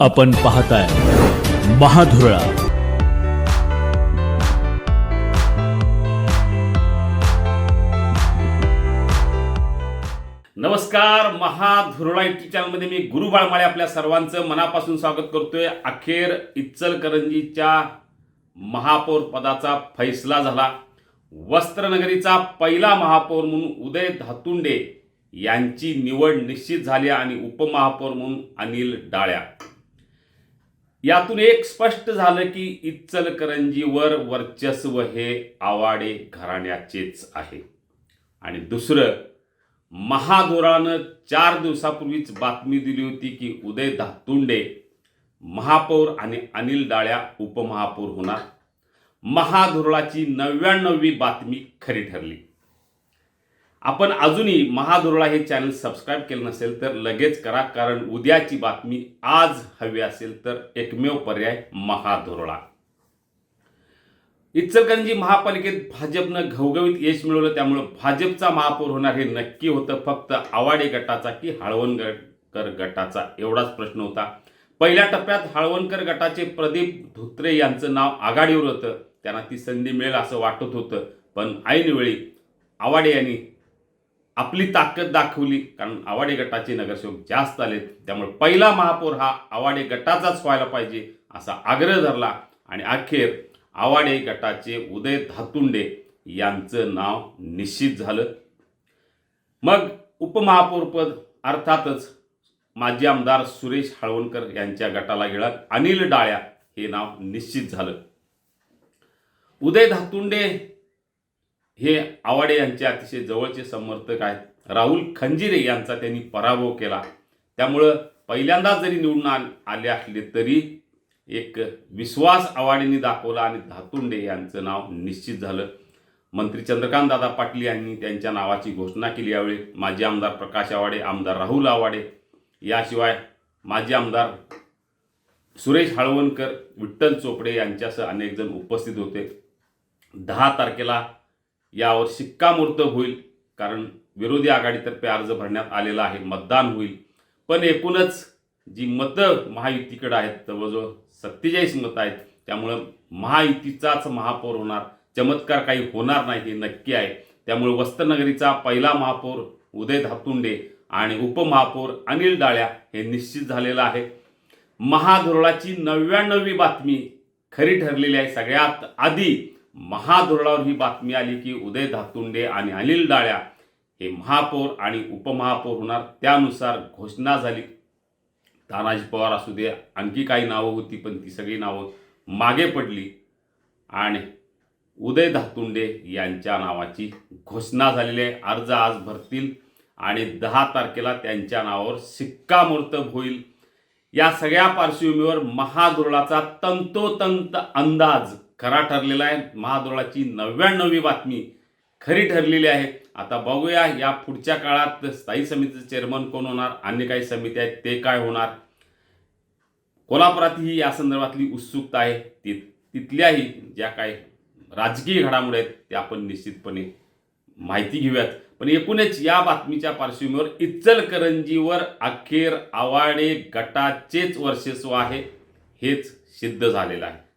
आपण पाहताय महाधुरळा. नमस्कार महाधुरळा युट्यूब चॅनलमध्ये मी गुरु बाळमाळे आपल्या सर्वांचं मनापासून स्वागत करतोय. अखेर इच्चलकरंजीच्या महापौर पदाचा फैसला झाला. वस्त्रनगरीचा पहिला महापौर म्हणून उदय धातुंडे यांची निवड निश्चित झाली आणि उपमहापौर म्हणून अनिल डाळ्या. यातून एक स्पष्ट झालं की इचलकरंजीवर वर्चस्व हे आवाडे घराण्याचेच आहे. आणि दुसरं महाधोरानं चार दिवसापूर्वीच बातमी दिली होती की उदय धातुंडे महापौर आणि अनिल डाळ्या उपमहापौर होणार. महाधुरळाची नव्याण्णवी बातमी खरी ठरली. आपण अजूनही महाधुरळा हे चॅनल सबस्क्राईब केलं नसेल तर लगेच करा कारण उद्याची बातमी आज हवी असेल तर एकमेव पर्याय महाधुरळा. इचलकरंजी महापालिकेत भाजपनं घवघवीत यश मिळवलं त्यामुळं भाजपचा महापौर होणार हे नक्की होतं. फक्त आवाडे गटाचा की हळवणकर गटाचा? एवढाच प्रश्न होता. पहिल्या टप्प्यात हळवणकर गटाचे प्रदीप धोत्रे यांचं नाव आघाडीवर होतं. त्यांना ती संधी मिळेल असं वाटत होतं. पण ऐनवेळी आवाडे यांनी आपली ताकद दाखवली कारण आवाडे गटाचे नगरसेवक जास्त आलेत त्यामुळे पहिला महापौर हा आवाडे गटाचाच व्हायला पाहिजे असा आग्रह धरला. आणि अखेर आवाडे गटाचे उदय धातुंडे यांचं नाव निश्चित झालं. मग उपमहापौरपद अर्थातच माजी आमदार सुरेश हळवणकर यांच्या गटाला गेला. अनिल डाळ्या हे नाव निश्चित झालं. उदय धातुंडे हे आवाडे यांचे अतिशय जवळचे समर्थक आहेत. राहुल खंजिरे यांचा त्यांनी पराभव केला. त्यामुळं पहिल्यांदाच जरी निवडून आ- आले असले तरी एक विश्वास आवाडेंनी दाखवला आणि धातुंडे यांचं नाव निश्चित झालं. मंत्री चंद्रकांत दादा पाटील यांनी त्यांच्या नावाची घोषणा केली यावेळी. माजी आमदार प्रकाश आवाडे आमदार राहुल आवाडे याशिवाय माजी आमदार सुरेश हळवणकर विठ्ठल चोपडे यांच्यासह अनेक जण उपस्थित होते. दहा तारखेला यावर शिक्कामोर्तब होईल. कारण विरोधी आघाडीतर्फे अर्ज भरण्यात आलेला आहे. मतदान होईल. पण एकूणच जी मतं महायुतीकडे आहेत जवळजवळ सत्तेचाळीस मतं आहेत त्यामुळं महायुतीचाच महापौर होणार. चमत्कार काही होणार नाही हे नक्की आहे. त्यामुळे वस्त्रनगरीचा पहिला महापौर उदय धातुंडे आणि उपमहापौर अनिल डाळ्या हे निश्चित झालेलं आहे. महाधोरणाची नव्याण्णवी बातमी खरी ठरलेली आहे. सगळ्यात आधी महाधुरळावर ही बातमी आली की उदय धातुंडे आणि अनिल डाळ्या हे महापौर आणि उपमहापौर होणार. त्यानुसार घोषणा झाली. तानाजी पवार असू दे आणखी काही नावं होती पण ती सगळी नावं मागे पडली. आणि उदय धातुंडे यांच्या नावाची घोषणा झालेली आहे. अर्ज आज भरतील आणि दहा तारखेला त्यांच्या नावावर शिक्कामोर्तब होईल. या सगळ्या पार्श्वभूमीवर महाधुरळाचा तंतोतंत अंदाज खरा ठरलेला आहे. महादोळाची नव्याण्णवी बातमी खरी ठरलेली आहे. आता बघूया या पुढच्या काळात स्थायी समितीचं चेअरमन कोण होणार? अन्य काही समिती आहेत ते काय होणार? कोल्हापुरातही या संदर्भातली उत्सुकता आहे. ती तिथल्याही ज्या काही राजकीय घडामोडी आहेत त्या आपण निश्चितपणे माहिती घेऊयात. पण एकूणच या बातमीच्या पार्श्वभूमीवर इच्चलकरंजीवर अखेर आवाडे गटाचेच वर्चस्व आहे. हेच सिद्ध झालेलं आहे.